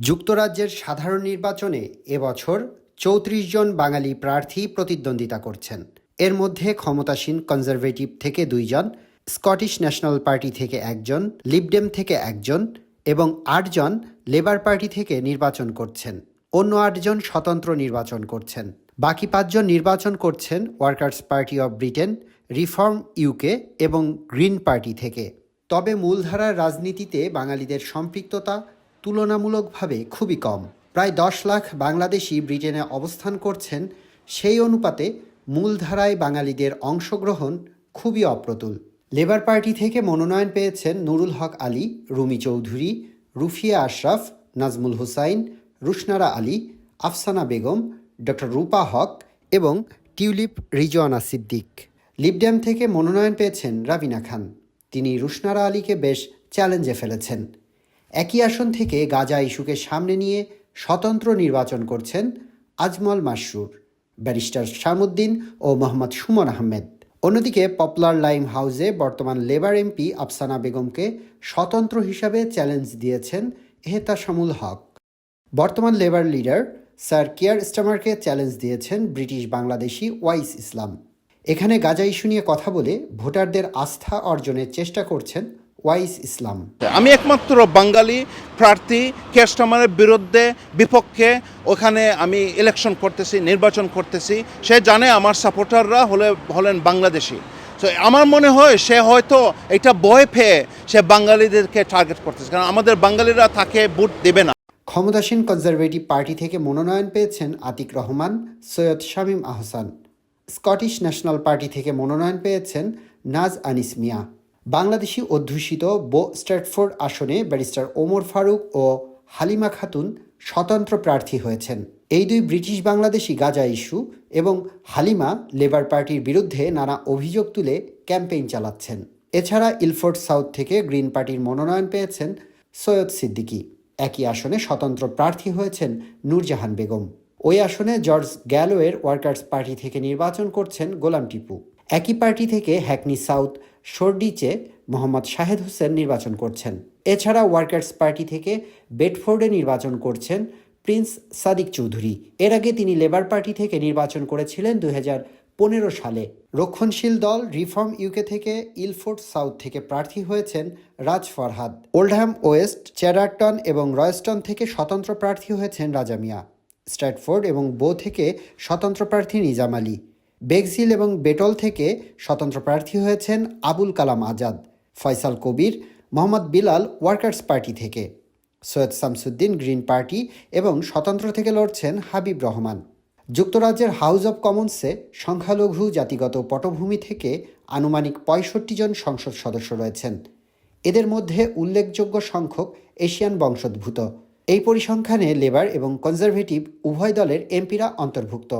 যুক্তরাজ্যের সাধারণ নির্বাচনে এবছর চৌত্রিশ জন বাঙালি প্রার্থী প্রতিদ্বন্দ্বিতা করছেন। এর মধ্যে ক্ষমতাসীন কনজারভেটিভ থেকে দুইজন স্কটিশ ন্যাশনাল পার্টি থেকে একজন লিবডেম থেকে একজন এবং আটজন লেবার পার্টি থেকে নির্বাচন করছেন। অন্য আটজন স্বতন্ত্র নির্বাচন করছেন। বাকি পাঁচজন নির্বাচন করছেন Workers Party of Britain, Reform UK এবং গ্রিন পার্টি থেকে। তবে মূলধারার রাজনীতিতে বাঙালিদের সম্পৃক্ততা তুলনামূলকভাবে খুবই কম। প্রায় দশ লাখ বাংলাদেশি ব্রিটেনে অবস্থান করছেন, সেই অনুপাতে মূলধারায় বাঙালিদের অংশগ্রহণ খুবই অপ্রতুল। লেবার পার্টি থেকে মনোনয়ন পেয়েছেন নুরুল হক আলী, রুমি চৌধুরী, রুফিয়া আশরাফ, নাজমুল হুসাইন, রুশনারা আলী, আফসানা বেগম, ডক্টর রূপা হক এবং টিউলিপ রিজওয়ানা সিদ্দিক। লিবড্যাম থেকে মনোনয়ন পেয়েছেন রাবিনা খান। তিনি রুশনারা আলীকে বেশ চ্যালেঞ্জে ফেলেছেন। একই আসন থেকে গাজা ইস্যুকে সামনে নিয়ে স্বতন্ত্র নির্বাচন করছেন আজমল মাসরুর, ব্যারিস্টার শামুদ্দিন ও মোহাম্মদ সুমন আহমেদ। অন্যদিকে পপুলার লাইম হাউসে বর্তমান লেবার এমপি আফসানা বেগমকে স্বতন্ত্র হিসাবে চ্যালেঞ্জ দিয়েছেন এহতাশামুল হক। বর্তমান লেবার লিডার স্যার কিয়ার স্টামারকে চ্যালেঞ্জ দিয়েছেন ব্রিটিশ বাংলাদেশি ওয়াইস ইসলাম। এখানে গাজা ইস্যু নিয়ে কথা বলে ভোটারদের আস্থা অর্জনের চেষ্টা করছেন ওয়াইস ইসলাম আমি একমাত্র বাঙালি প্রার্থী কেস্টমারের বিরুদ্ধে বিপক্ষে ওখানে আমি ইলেকশন করতেছি নির্বাচন করতেছি। সে জানে আমার সাপোর্টাররা হলে হলেন বাংলাদেশি। তো আমার মনে হয় সে হয়তো এটা ভয় পেয়ে সে বাঙালিদেরকে টার্গেট করতেছে। কারণ আমাদের বাঙালিরা তাকে ভোট দেবে না। ক্ষমতাসীন কনজারভেটিভ পার্টি থেকে মনোনয়ন পেয়েছেন Atik Rahman Syed Shamim Ahsan. Scottish National Party থেকে মনোনয়ন পেয়েছেন নাজ আনিস মিয়া। বাংলাদেশি অধ্যুষিত বো স্ট্র্যাটফোর্ড আসনে ব্যারিস্টার ওমর ফারুক ও হালিমা খাতুন স্বতন্ত্র প্রার্থী হয়েছেন। এই দুই ব্রিটিশ বাংলাদেশি গাজা ইস্যু এবং হালিমা লেবার পার্টির বিরুদ্ধে নানা অভিযোগ তুলে ক্যাম্পেইন চালাচ্ছেন। এছাড়া ইলফোর্ড সাউথ থেকে গ্রিন পার্টির মনোনয়ন পেয়েছেন সৈয়দ সিদ্দিকী। একই আসনে স্বতন্ত্র প্রার্থী হয়েছেন নূরজাহান বেগম। ওই আসনে জর্জ গ্যালোয়ের ওয়ার্কার্স পার্টি থেকে নির্বাচন করছেন গোলাম টিপু। একই পার্টি থেকে হ্যাকনি সাউথ শোরডিচে মোহাম্মদ শাহেদ হোসেন নির্বাচন করছেন। এছাড়া ওয়ার্কার্স পার্টি থেকে বেডফোর্ডে নির্বাচন করছেন প্রিন্স সাদিক চৌধুরী। এর আগে তিনি লেবার পার্টি থেকে নির্বাচন করেছিলেন দুই পনেরো সালে। রক্ষণশীল দল রিফর্ম ইউকে থেকে ইলফোর্ড সাউথ থেকে প্রার্থী হয়েছেন Raj Farhad. Oldham West Chadderton এবং রয়েস্টন থেকে স্বতন্ত্র প্রার্থী হয়েছেন রাজামিয়া স্ট্র্যাটফোর্ড এবং বো থেকে স্বতন্ত্র প্রার্থী নিজাম আলী। বেগজিল এবং বেটল থেকে স্বতন্ত্র প্রার্থী হয়েছেন আবুল কালাম আজাদ, ফয়সাল কবির, মোহাম্মদ বিলাল ওয়ার্কার্স পার্টি থেকে, সৈয়দ শামসুদ্দিন গ্রিন পার্টি এবং স্বতন্ত্র থেকে লড়ছেন হাবিব রহমান। যুক্তরাজ্যের হাউস অব কমন্সে সংখ্যালঘু জাতিগত পটভূমি থেকে আনুমানিক পঁয়ষট্টি জন সংসদ সদস্য রয়েছেন। এদের মধ্যে উল্লেখযোগ্য সংখ্যক এশিয়ান বংশোদ্ভূত। এই পরিসংখ্যানে লেবার এবং কনজারভেটিভ উভয় দলের এমপিরা অন্তর্ভুক্ত।